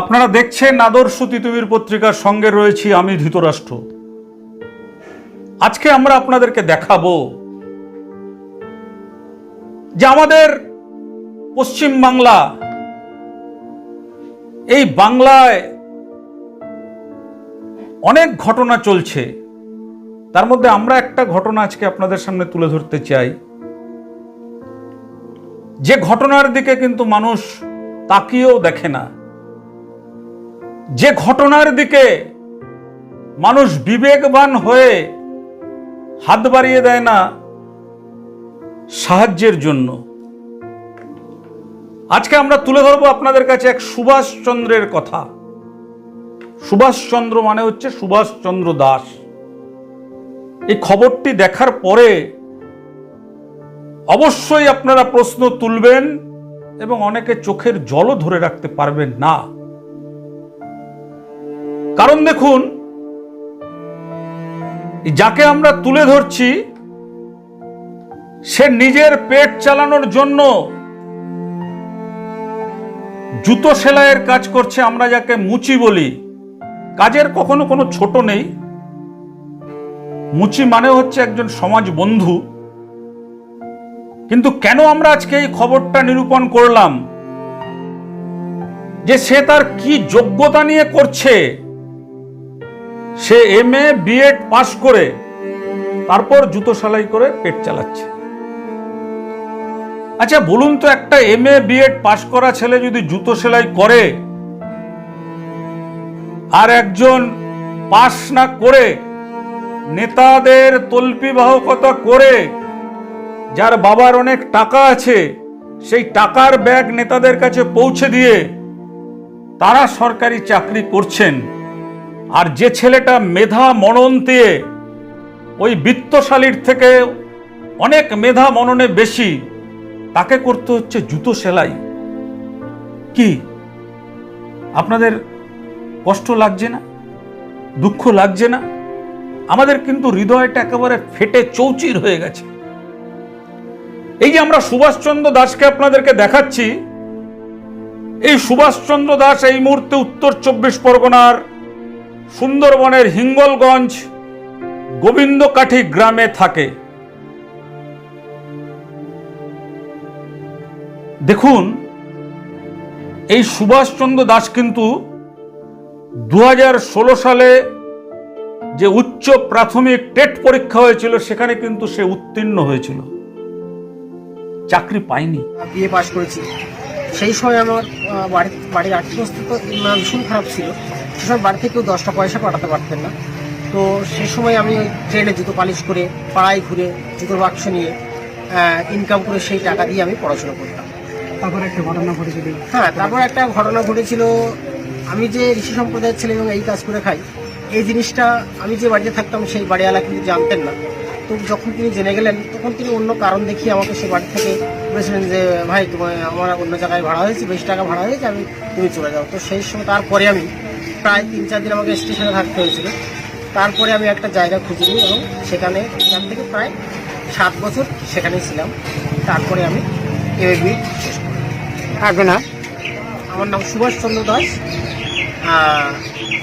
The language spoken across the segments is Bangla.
আপনারা দেখছেন আদর্শ তিতুমির পত্রিকার সঙ্গে রয়েছি আমি ধৃতরাষ্ট্র। আজকে আমরা আপনাদেরকে দেখাবো যে আমাদের পশ্চিম বাংলা, এই বাংলায় অনেক ঘটনা চলছে। তার মধ্যে আমরা একটা ঘটনা আজকে আপনাদের সামনে তুলে ধরতে চাই। যে ঘটনার দিকে কিন্তু মানুষ তাকিয়েও দেখে না। যে ঘটনার দিকে মানুষ বিবেকবান হয়ে হাত বাড়িয়ে দেয় না সাহায্যের জন্য। আজকে আমরা তুলে ধরবো আপনাদের কাছে এক সুভাষচন্দ্রের কথা। সুভাষচন্দ্র মানে হচ্ছে সুভাষচন্দ্র দাস। এই খবরটি দেখার পরে অবশ্যই আপনারা প্রশ্ন তুলবেন এবং অনেকে চোখের জলও ধরে রাখতে পারবেন না। কারণ দেখুন, যাকে আমরা তুলে ধরছি, সে নিজের পেট চালানোর জন্য জুতো সেলাইয়ের কাজ করছে, আমরা যাকে মুচি বলি। কাজের কখনো কোনো ছোট নেই। মুচি মানে হচ্ছে একজন সমাজ বন্ধু। কিন্তু কেন আমরা আজকে এই খবরটা নিরূপণ করলাম? যে সে তার কি যোগ্যতা নিয়ে করছে? সে এম এ বিএড পাশ করে তারপর জুতো সেলাই করে পেট চালাচ্ছে। আচ্ছা বলুন তো একটা এম এ বিএড পাশ করা ছেলে যদি জুতো সেলাই করে আর একজন পাশ না করে নেতাদের তল্পিবাহকতা করে যার বাবার অনেক টাকা আছে, সেই টাকার ব্যাগ নেতাদের কাছে পৌঁছে দিয়ে তারা সরকারি চাকরি করছেন। আর যে ছেলেটা মেধা মনন দিয়ে ওই বিত্তশালীর থেকে অনেক মেধা মননে বেশি, তাকে করতে হচ্ছে জুতো সেলাই। কি? আপনাদের কষ্ট লাগছে না? দুঃখ লাগছে না? আমাদের কিন্তু হৃদয়টা একেবারে ফেটে চৌচির হয়ে গেছে। এই যে আমরা সুভাষচন্দ্র দাসকে আপনাদেরকে দেখাচ্ছি, এই সুভাষচন্দ্র দাস এই মুহূর্তে উত্তর চব্বিশ পরগনার সুন্দরবনের হিঙ্গলগঞ্জ গোবিন্দকাঠি গ্রামে থাকে। দেখুন, এই সুভাষচন্দ্র দাস কিন্তু দু সালে যে উচ্চ প্রাথমিক টেট পরীক্ষা হয়েছিল, সেখানে কিন্তু সে উত্তীর্ণ হয়েছিল। চাকরি পায়নি। বিএ পাশ করেছি সেই সময় আমার বাড়ির আর্থিক অবস্থা ভীষণ খারাপ ছিল। সে সময় বাড়ি থেকেও দশটা পয়সা পাঠাতে পারতেন না। তো সেই সময় আমি ট্রেনে জুতো পালিশ করে পাড়ায় ঘুরে জুতোর বাক্স নিয়ে ইনকাম করে সেই টাকা দিয়ে আমি পড়াশোনা করতাম। তারপর একটা ঘটনা ঘটেছিল। হ্যাঁ তারপর একটা ঘটনা ঘটেছিল। আমি যে ঋষি সম্প্রদায়ের ছেলে এবং এই কাজ করে খাই এই জিনিসটা আমি যে বাড়িতে থাকতাম সেই বাড়িওয়ালা কিন্তু জানতেন না। তো যখন তিনি জেনে গেলেন তখন তিনি অন্য কারণ দেখিয়ে আমাকে সে বাড়ি থেকে বলেছিলেন যে ভাই তোমার আমার অন্য জায়গায় ভাড়া হয়েছে বেশি টাকা ভাড়া হয়েছে আমি তুমি চলে যাও। তো সেই সময় তারপরে আমি প্রায় তিন চার দিন আমাকে স্টেশনে থাকতে হয়েছিল। তারপরে আমি একটা জায়গা খুঁজে নিই এবং সেখানে এখান থেকে প্রায় সাত বছর সেখানেই ছিলাম। তারপরে আমি এমএবি শেষ করি। থাকবে না আমার নাম সুভাষ চন্দ্র দাস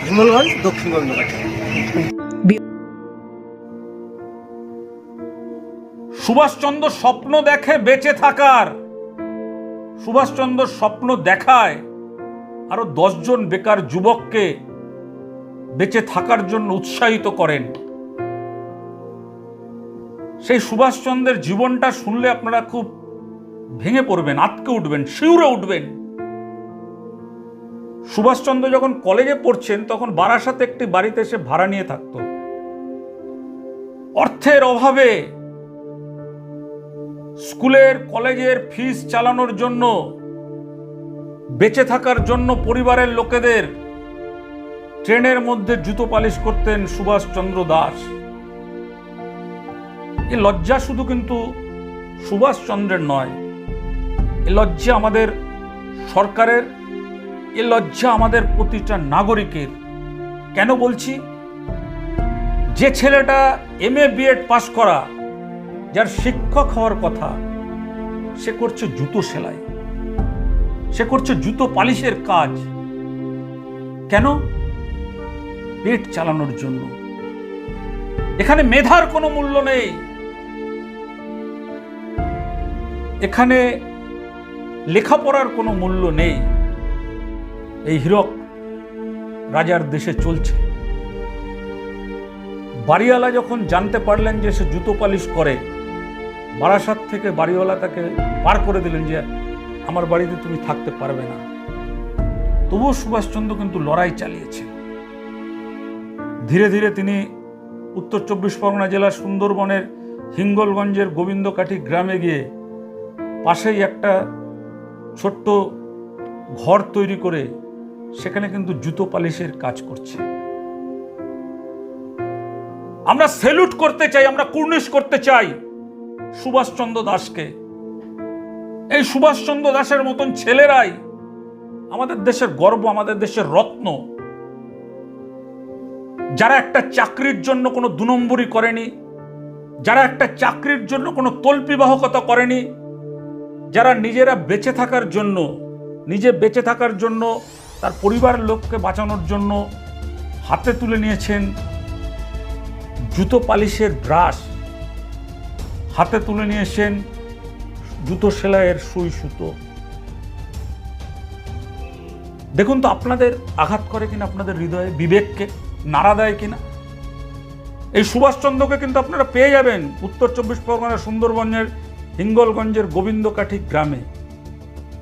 হিমলগঞ্জ দক্ষিণ গোবিন্দঘাট সুভাষচন্দ্র স্বপ্ন দেখে বেঁচে থাকার। সুভাষচন্দ্র স্বপ্ন দেখায়। আরও দশজন বেকার যুবককে বেঁচে থাকার জন্য উৎসাহিত করেন। সেই সুভাষচন্দ্রের জীবনটা শুনলে আপনারা খুব ভেঙে পড়বেন আটকে উঠবেন, শিউরে উঠবেন। সুভাষচন্দ্র যখন কলেজে পড়ছেন, তখন বারাসাতে একটি বাড়িতে এসে ভাড়া নিয়ে থাকতো। অর্থের অভাবে স্কুলের, কলেজের ফিস চালানোর জন্য বেঁচে থাকার জন্য পরিবারের লোকেদের ট্রেনের মধ্যে জুতো পালিশ করতেন সুভাষচন্দ্র দাস। এই লজ্জা শুধু কিন্তু সুভাষচন্দ্রের নয়, এ লজ্জা আমাদের সরকারের, এ লজ্জা আমাদের প্রতিটা নাগরিকের। কেন বলছি? যে ছেলেটা এম এ বিএড পাশ করা, যার শিক্ষক হওয়ার কথা, সে করছে জুতো সেলাই। সে করছে জুতো পালিশের কাজ। কেন? পেট চালানোর জন্য। এখানে মেধার কোনো মূল্য নেই। এখানে লেখাপড়ার কোনো মূল্য নেই। এই হীরক রাজার দেশে চলছে। বাড়িওয়ালা যখন জানতে পারলেন যে সে জুতো পালিশ করে, বারাসাত থেকে বাড়িওয়ালা তাকে পার করে দিলেন যে আমার বাড়িতে তুমি থাকতে পারবে না। তবুও সুভাষচন্দ্র কিন্তু লড়াই চালিয়েছে ধীরে ধীরে তিনি উত্তর চব্বিশ পরগনা জেলার সুন্দরবনের হিঙ্গলগঞ্জের গোবিন্দকাঠি গ্রামে গিয়ে পাশেই একটা ছোট্ট ঘর তৈরি করে সেখানে কিন্তু জুতো পালিশের কাজ করছে। আমরা সেলুট করতে চাই, আমরা কুর্নিশ করতে চাই সুভাষচন্দ্র দাসকে। এই সুভাষচন্দ্র দাসের মতন ছেলেরাই আমাদের দেশের গর্ব, আমাদের দেশের রত্ন। যারা একটা চাকরির জন্য কোনো দু নম্বরই করেনি, যারা একটা চাকরির জন্য কোনো তল্পিবাহকতা করেনি, যারা নিজেরা বেঁচে থাকার জন্য, নিজে বেঁচে থাকার জন্য, তার পরিবার লোককে বাঁচানোর জন্য হাতে তুলে নিয়েছেন জুতো পালিশের ব্রাশ, হাতে তুলে নিয়েছেন জুতো সেলাইয়ের সুই সুতো। দেখুন তো আপনাদের আঘাত করে কিনা, আপনাদের হৃদয়ে বিবেককে নাড়া দেয় কিনা? এই সুভাষচন্দ্রকে কিন্তু আপনারা পেয়ে যাবেন উত্তর চব্বিশ পরগনার সুন্দরবনের হিঙ্গলগঞ্জের গোবিন্দকাঠি গ্রামে।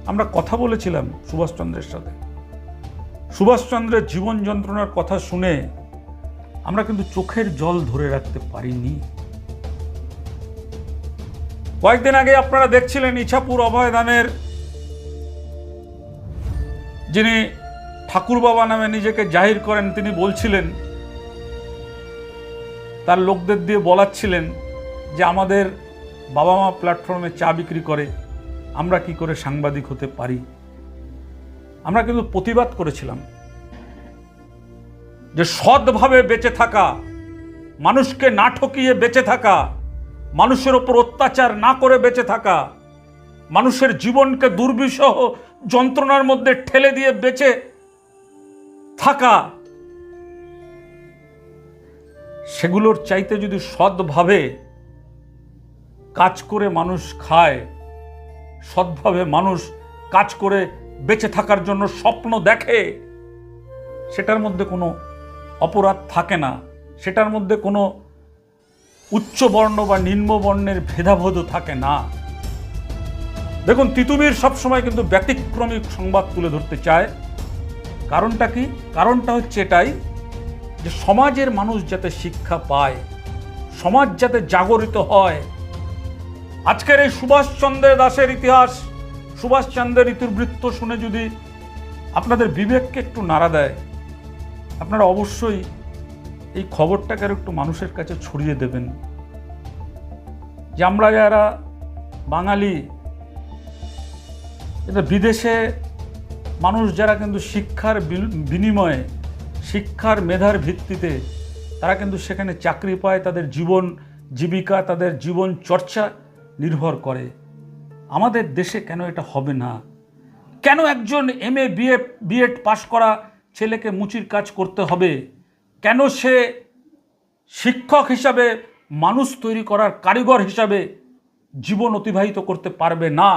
আমরা কথা বলেছিলাম সুভাষচন্দ্রের সাথে। সুভাষচন্দ্রের জীবন যন্ত্রণার কথা শুনে আমরা কিন্তু চোখের জল ধরে রাখতে পারিনি। কয়েকদিন আগে আপনারা দেখছিলেন ইছাপুর অভয়ধামের যিনি ঠাকুর বাবা নামে নিজেকে জাহির করেন, তিনি বলছিলেন, তার লোকদের দিয়ে বলাচ্ছিলেন যে আমাদের বাবা মা প্ল্যাটফর্মে চা বিক্রি করে, আমরা কি করে সাংবাদিক হতে পারি? আমরা কিন্তু প্রতিবাদ করেছিলাম যে সৎভাবে বেঁচে থাকা, মানুষকে না ঠকিয়ে বেঁচে থাকা মানুষের ওপর অত্যাচার না করে বেঁচে থাকা, মানুষের জীবনকে দুর্বিষহ যন্ত্রণার মধ্যে ঠেলে দিয়ে বেঁচে থাকা, সেগুলোর চাইতে যদি সৎভাবে কাজ করে মানুষ খায়, সৎভাবে মানুষ কাজ করে বেঁচে থাকার জন্য স্বপ্ন দেখে, সেটার মধ্যে কোনো অপরাধ থাকে না। সেটার মধ্যে কোনো উচ্চ বর্ণ বা নিম্ন বর্ণের ভেদাভেদ থাকে না। দেখুন, তিতুমির সবসময় কিন্তু ব্যতিক্রমী সংবাদ তুলে ধরতে চায়। কারণটা কি? কারণটা হচ্ছে এটাই যে সমাজের মানুষ যাতে শিক্ষা পায়, সমাজ যাতে জাগরিত হয়। আজকের এই সুভাষচন্দ্র দাসের ইতিহাস, সুভাষচন্দ্রের ইতিবৃত্ত শুনে যদি আপনাদের বিবেককে একটু নাড়া দেয়, আপনারা অবশ্যই এই খবরটাকে আর একটু মানুষের কাছে ছড়িয়ে দেবেন। যে আমরা যারা বাঙালি এটা বিদেশে মানুষ যারা কিন্তু শিক্ষার বিনিময়ে, শিক্ষার মেধার ভিত্তিতে তারা কিন্তু সেখানে চাকরি পায়, তাদের জীবন জীবিকা, তাদের জীবন চর্চা নির্ভর করে। আমাদের দেশে কেন এটা হবে না? কেন একজন M A BA B Ed pass করা ছেলেকে মুচির কাজ করতে হবে? কেন সে শিক্ষক হিসাবে, মানুষ তৈরি করার কারিগর হিসাবে জীবন অতিবাহিত করতে পারবে না?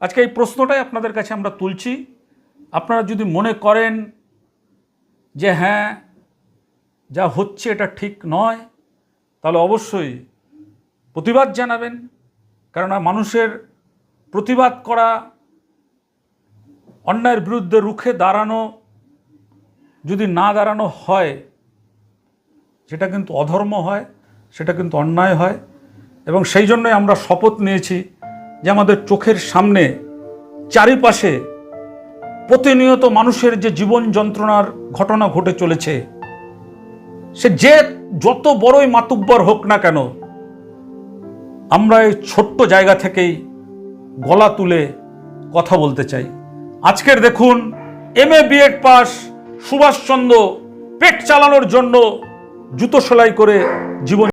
আজকে এই প্রশ্নটাই আপনাদের কাছে আমরা তুলছি। আপনারা যদি মনে করেন যে হ্যাঁ যা হচ্ছে এটা ঠিক নয়, তাহলে অবশ্যই প্রতিবাদ জানাবেন। কেননা মানুষের প্রতিবাদ করা, অন্যায়ের বিরুদ্ধে রুখে দাঁড়ানো যদি না দাঁড়ানো হয়, সেটা কিন্তু অধর্ম হয়, সেটা কিন্তু অন্যায় হয়। এবং সেই জন্যই আমরা শপথ নিয়েছি যে আমাদের চোখের সামনে চারিপাশে প্রতিনিয়ত মানুষের যে জীবন যন্ত্রণার ঘটনা ঘটে চলেছে, সে যে যত বড়ই মাতুব্বর হোক না কেন, আমরা এই ছোট্ট জায়গা থেকেই গলা তুলে কথা বলতে চাই। আজকের দেখুন M A B Ed pass Subhash Chandra পেট চালানোর জন্য জুতো সেলাই করে জীবন